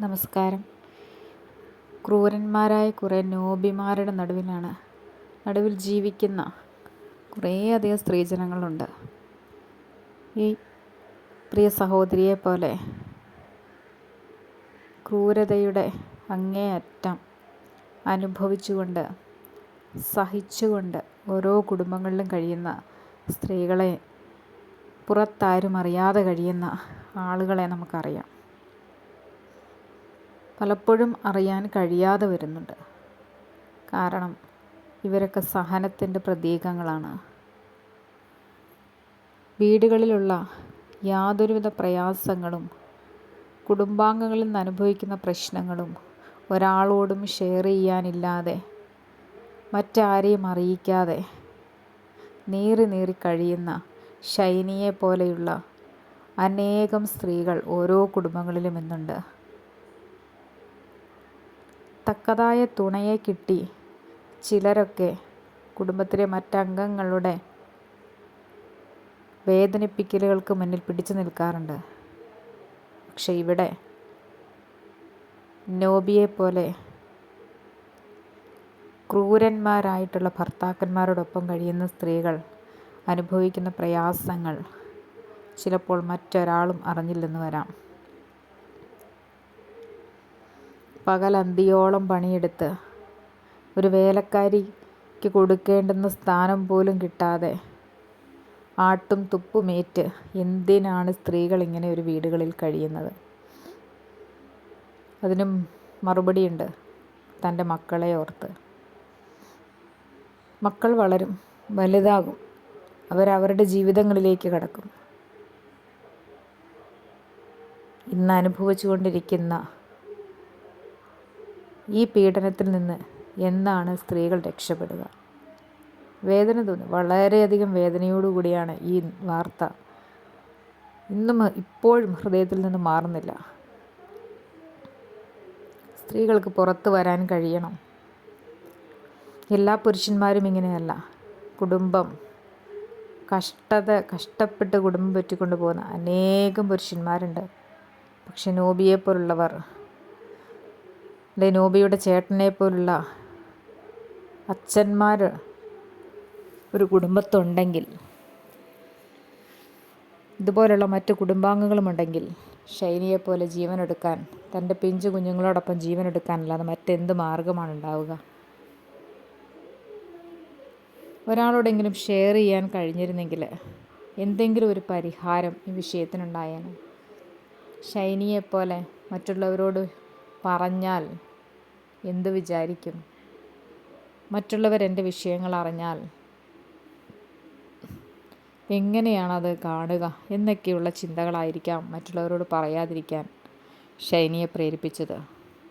നമസ്കാരം. ക്രൂരന്മാരായ കുറേ നോബിമാരുടെ നടുവിലാണ്. നടുവിൽ ജീവിക്കുന്ന കുറേയധികം സ്ത്രീജനങ്ങളുണ്ട്. ഈ പ്രിയ സഹോദരിയെ പോലെ ക്രൂരതയുടെ അങ്ങേയറ്റം അനുഭവിച്ചുകൊണ്ട് സഹിച്ചുകൊണ്ട് ഓരോ കുടുംബങ്ങളിലും കഴിയുന്ന സ്ത്രീകളെ പുറത്താരും അറിയാതെ കഴിയുന്ന ആളുകളെ നമുക്കറിയാം. പലപ്പോഴും അറിയാൻ കഴിയാതെ വരുന്നുണ്ട്. കാരണം ഇവരൊക്കെ സഹനത്തിന്റെ പ്രതീകങ്ങളാണ്. വീടുകളിലുള്ള യാതൊരുവിധ പ്രയാസങ്ങളും കുടുംബാംഗങ്ങളിൽ നിന്ന് അനുഭവിക്കുന്ന പ്രശ്നങ്ങളും ഒരാളോടും ഷെയർ ചെയ്യാനില്ലാതെ മറ്റാരെയും അറിയിക്കാതെ നീറി നീറി കഴിയുന്ന ഷൈനിയെ പോലെയുള്ള അനേകം സ്ത്രീകൾ ഓരോ കുടുംബങ്ങളിലും ഇന്നുണ്ട്. തക്കതായ തുണയെ കിട്ടി. ചിലരൊക്കെ കുടുംബത്തിലെ മറ്റംഗങ്ങളുടെ വേദനിപ്പിക്കലുകൾക്ക് മുന്നിൽ പിടിച്ചു നിൽക്കാറുണ്ട്. പക്ഷെ ഇവിടെ നോബിയെ പോലെ ക്രൂരന്മാരായിട്ടുള്ള ഭർത്താക്കന്മാരോടൊപ്പം കഴിയുന്ന സ്ത്രീകൾ അനുഭവിക്കുന്ന പ്രയാസങ്ങൾ ചിലപ്പോൾ മറ്റൊരാളും അറിഞ്ഞില്ലെന്ന് വരാം. പകലന്തിയോളം പണിയെടുത്ത് ഒരു വേലക്കാരിക്ക് കൊടുക്കേണ്ടുന്ന സ്ഥാനം പോലും കിട്ടാതെ ആട്ടും തുപ്പുമേറ്റ് എന്തിനാണ് സ്ത്രീകൾ ഇങ്ങനെ ഒരു വീടുകളിൽ കഴിയുന്നത്? അതിനും മറുപടിയുണ്ട് തന്റെ മക്കളെ ഓർത്ത്. മക്കൾ വളരും വലുതാകും അവരവരുടെ ജീവിതങ്ങളിലേക്ക് കടക്കും. ഇന്ന് അനുഭവിച്ചു കൊണ്ടിരിക്കുന്ന ഈ പീഡനത്തിൽ നിന്ന് എന്നാണ് സ്ത്രീകൾ രക്ഷപ്പെടുക? വേദന തോന്നി. വളരെയധികം വേദനയോടുകൂടിയാണ് ഈ വാർത്ത. ഇന്നും ഇപ്പോഴും ഹൃദയത്തിൽ നിന്ന് മാറുന്നില്ല. സ്ത്രീകൾക്ക് പുറത്തു വരാൻ കഴിയണം. എല്ലാ പുരുഷന്മാരും ഇങ്ങനെയല്ല. കുടുംബം കഷ്ടത കഷ്ടപ്പെട്ട് കുടുംബം പറ്റിക്കൊണ്ട് പോകുന്ന അനേകം പുരുഷന്മാരുണ്ട്. പക്ഷെ നോബിയെ പോലുള്ളവർ ലെനോബിയുടെ ചേട്ടനെ പോലുള്ള അച്ഛന്മാർ ഒരു കുടുംബത്തുണ്ടെങ്കിൽ ഇതുപോലുള്ള മറ്റ് കുടുംബാംഗങ്ങളുമുണ്ടെങ്കിൽ ഷൈനിയെപ്പോലെ ജീവനെടുക്കാൻ തന്റെ പിഞ്ചു കുഞ്ഞുങ്ങളോടൊപ്പം ജീവനെടുക്കാനല്ലാതെ മറ്റെന്ത് മാർഗമാണ് ഉണ്ടാവുക ഒരാളോടെങ്കിലും ഷെയർ ചെയ്യാൻ കഴിഞ്ഞിരുന്നെങ്കിൽ എന്തെങ്കിലും ഒരു പരിഹാരം ഈ വിഷയത്തിനുണ്ടായേനെ. ഷൈനിയെപ്പോലെ മറ്റുള്ളവരോട് പറഞ്ഞാൽ എന്ത് വിചാരിക്കും? മറ്റുള്ളവർ എന്റെ വിഷയങ്ങൾ അറിഞ്ഞാൽ എങ്ങനെയാണത് കാണുക എന്നൊക്കെയുള്ള ചിന്തകളായിരിക്കാം മറ്റുള്ളവരോട് പറയാതിരിക്കാൻ ഷൈനിയെ പ്രേരിപ്പിച്ചത്.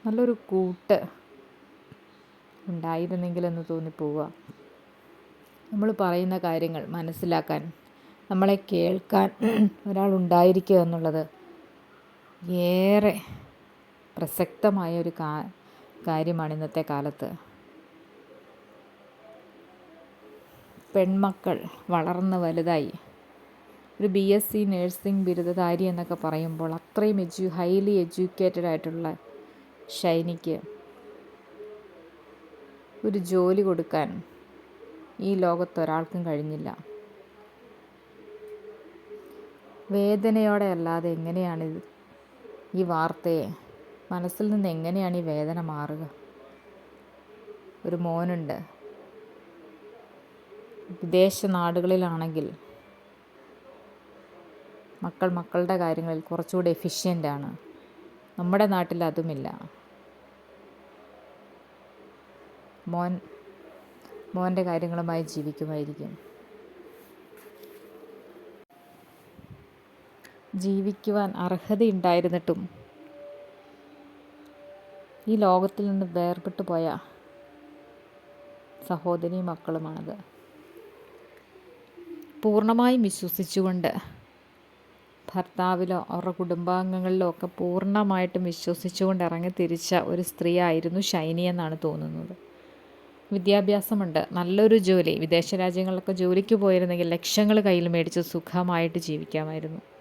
നല്ലൊരു കൂട്ട് ഉണ്ടായിരുന്നെങ്കിലെന്ന് തോന്നിപ്പോവുക. നമ്മൾ പറയുന്ന കാര്യങ്ങൾ മനസ്സിലാക്കാൻ നമ്മളെ കേൾക്കാൻ ഒരാൾ ഉണ്ടായിരിക്കുക എന്നുള്ളത് ഏറെ പ്രസക്തമായ ഒരു കാര്യമാണ് ഇന്നത്തെ കാലത്ത്. പെൺമക്കൾ വളർന്ന് വലുതായി. ഒരു ബി എസ് സി നേഴ്സിംഗ് ബിരുദധാരി എന്നൊക്കെ പറയുമ്പോൾ അത്രയും എജ്യു ഹൈലി എഡ്യൂക്കേറ്റഡ് ആയിട്ടുള്ള ഷൈനിക്ക് ഒരു ജോലി കൊടുക്കാൻ ഈ ലോകത്ത് ഒരാൾക്കും കഴിഞ്ഞില്ല. വേദനയോടെ അല്ലാതെ എങ്ങനെയാണ് ഈ വാർത്തയെ മനസ്സിൽ നിന്ന് എങ്ങനെയാണ് ഈ വേദന മാറുക? ഒരു മോനുണ്ട്. വിദേശ നാടുകളിലാണെങ്കിൽ മക്കൾ മക്കളുടെ കാര്യങ്ങളിൽ കുറച്ചുകൂടി എഫിഷ്യന്റ് ആണ്. നമ്മുടെ നാട്ടിൽ അതുമില്ല. മോൻ മോന്റെ കാര്യങ്ങളുമായി ജീവിക്കുമായിരിക്കും. ജീവിക്കുവാൻ അർഹതയുണ്ടായിരുന്നിട്ടും ഈ ലോകത്തിൽ നിന്ന് വേർപെട്ടു പോയ സഹോദരി മക്കളുമാണത്. പൂർണമായും വിശ്വസിച്ചുകൊണ്ട് ഭർത്താവിലോ അവരുടെ കുടുംബാംഗങ്ങളിലോ ഒക്കെ പൂർണമായിട്ടും വിശ്വസിച്ചുകൊണ്ട് ഇറങ്ങി തിരിച്ച ഒരു സ്ത്രീ ആയിരുന്നു ഷൈനി എന്നാണ് തോന്നുന്നത്. വിദ്യാഭ്യാസമുണ്ട്. നല്ലൊരു ജോലി. വിദേശ രാജ്യങ്ങളിലൊക്കെ ജോലിക്ക് പോയിരുന്നെങ്കിൽ ലക്ഷങ്ങൾ കയ്യിൽ മേടിച്ച് സുഖമായിട്ട് ജീവിക്കാമായിരുന്നു.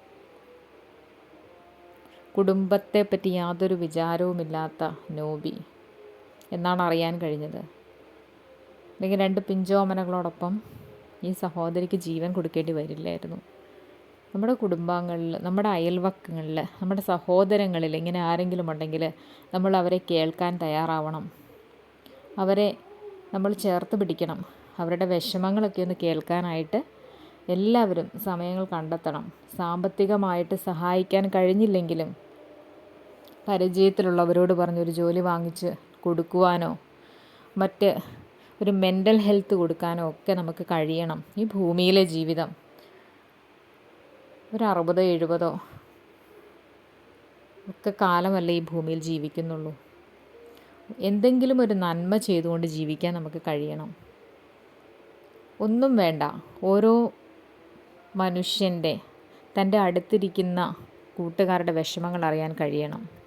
കുടുംബത്തെ പറ്റി യാതൊരു വിചാരവുമില്ലാത്ത നോബി എന്നാണ് അറിയാൻ കഴിഞ്ഞത്. അല്ലെങ്കിൽ രണ്ട് പിഞ്ചോമനകളോടൊപ്പം ഈ സഹോദരിക്ക് ജീവൻ കൊടുക്കേണ്ടി വരില്ലായിരുന്നു. നമ്മുടെ കുടുംബാംഗങ്ങളിൽ നമ്മുടെ അയൽവക്കങ്ങളിൽ നമ്മുടെ സഹോദരങ്ങളിൽ ഇങ്ങനെ ആരെങ്കിലും ഉണ്ടെങ്കിൽ നമ്മൾ അവരെ കേൾക്കാൻ തയ്യാറാവണം. അവരെ നമ്മൾ ചേർത്ത് പിടിക്കണം. അവരുടെ വിഷമങ്ങളൊക്കെ ഒന്ന് കേൾക്കാനായിട്ട് എല്ലാവരും സമയങ്ങൾ കണ്ടെത്തണം. സാമ്പത്തികമായിട്ട് സഹായിക്കാൻ കഴിഞ്ഞില്ലെങ്കിലും പരിചയത്തിലുള്ളവരോട് ഒരു ജോലി വാങ്ങിച്ച് കൊടുക്കുവാനോ മറ്റ് ഒരു മെന്റൽ ഹെൽത്ത് കൊടുക്കാനോ ഒക്കെ നമുക്ക് കഴിയണം. ഈ ഭൂമിയിലെ ജീവിതം. ഒരു അറുപതോ എഴുപതോ ഒക്കെ കാലമല്ലേ ഈ ഭൂമിയിൽ ജീവിക്കുന്നുള്ളൂ. എന്തെങ്കിലും ഒരു നന്മ ചെയ്തുകൊണ്ട് ജീവിക്കാൻ നമുക്ക് കഴിയണം. ഒന്നും വേണ്ട. ഓരോ മനുഷ്യന്റെ തന്റെ അടുത്തിരിക്കുന്ന കൂട്ടുകാരുടെ വിഷമങ്ങൾ അറിയാൻ കഴിയണം.